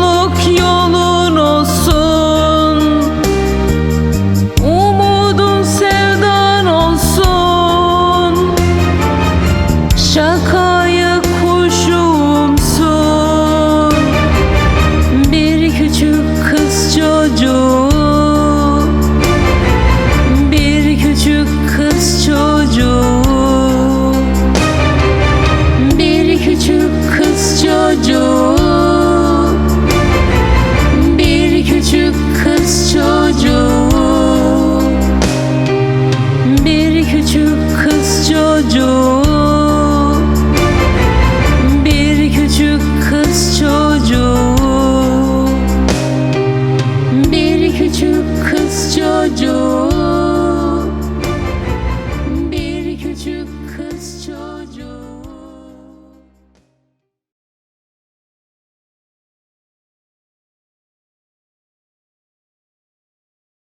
mutluluk yolu